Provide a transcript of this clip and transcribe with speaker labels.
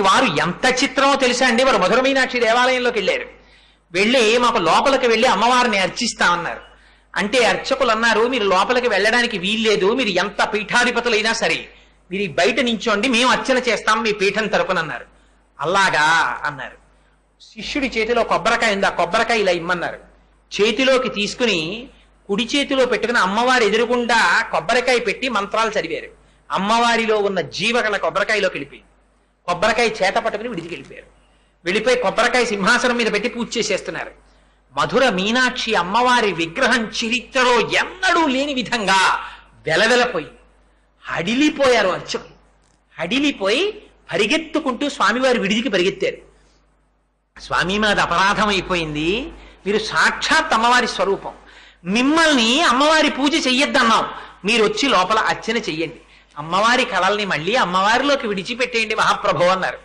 Speaker 1: వారు ఎంత చిత్రమో తెలుసా అండి? వారు మధుర మీనాక్షి దేవాలయంలోకి వెళ్ళారు. వెళ్ళి మాకు లోపలికి వెళ్ళి అమ్మవారిని అర్చిస్తామన్నారు అంటే అర్చకులు అన్నారు మీరు లోపలికి వెళ్ళడానికి వీల్లేదు మీరు ఎంత పీఠాధిపతులైనా సరే మీరు బయట నించోండి మేము అర్చన చేస్తాం మీ పీఠం తరపున అన్నారు. అలాగా అన్నారు. శిష్యుడి చేతిలో కొబ్బరికాయ ఉంది ఆ కొబ్బరికాయ ఇలా ఇమ్మన్నారు. చేతిలోకి తీసుకుని కుడి చేతిలో పెట్టుకుని అమ్మవారి ఎదురుగుండా కొబ్బరికాయ పెట్టి మంత్రాలు చదివారు. అమ్మవారిలో ఉన్న జీవగల కొబ్బరికాయలోకి వెళ్ళిపోయింది. కొబ్బరికాయ చేత పట్టుకుని విడిచి వెళ్ళిపోయారు వెళ్ళిపోయి కొబ్బరికాయ సింహాసనం మీద పెట్టి పూజ చేసేస్తున్నారు. మధుర మీనాక్షి అమ్మవారి విగ్రహం చరిత్రలో ఎన్నడూ లేని విధంగా వెలవెలపోయి హడిలిపోయారు అర్చకులు. హడిలిపోయి పరిగెత్తుకుంటూ స్వామివారి విడిదికి పరిగెత్తారు. స్వామి మాది అపరాధం అయిపోయింది. మీరు సాక్షాత్ అమ్మవారి స్వరూపం. మిమ్మల్ని అమ్మవారి పూజ చెయ్యొద్దన్నాం. మీరు వచ్చి లోపల అర్చన చెయ్యండి. అమ్మవారి కళల్ని మళ్ళీ అమ్మవారిలోకి విడిచిపెట్టేయండి మహాప్రభు అన్నారు.